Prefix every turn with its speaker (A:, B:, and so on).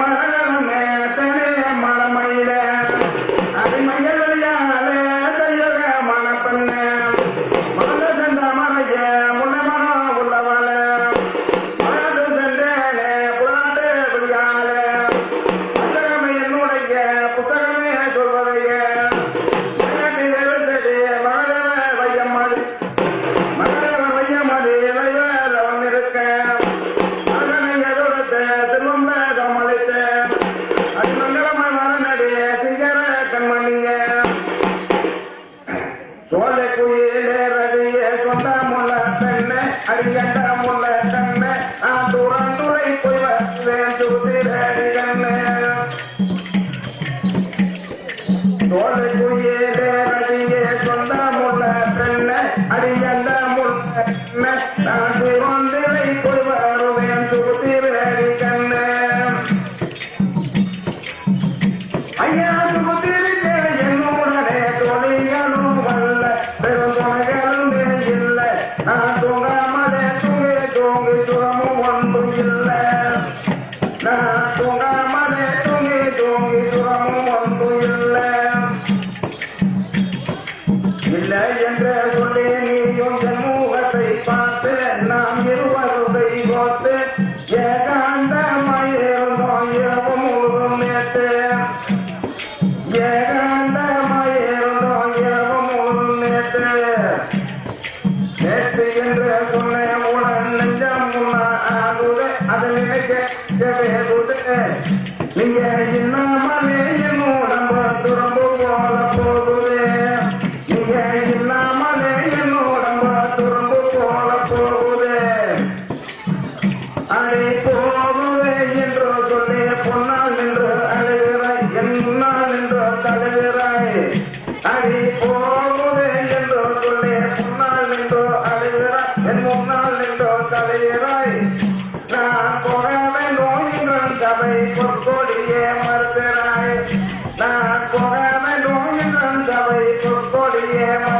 A: مہارا அறிகண்டமுள்ள தன்னை நான் துறந்துரை போய் வருவேன் சுத்திரடிகண்ண தோழை குயிலே வழியே சொந்தமுள்ள தன்னை அடியண்டமுள்ள தன்னை நான் துறந்துரை போய் வருவேன் சுத்திரடிகண்ண ஐயா சுத்திரிக்கே என்னுடனே தொழில்களும் வல்ல பெருந்தொகைகள் இல்லை. நான் Yeah, அடி போகுது என்றோ சொல்லி முன்னால் நின்றோ அழுகிறா என் முன்னால் நின்றோ தலையிறாய் நான் பொறாமை நோயினும் சபை பொற்கொடியே மறுக்கிறாய் நான் பொறாமை நோயினும் சபை பொற்கொடியே மறு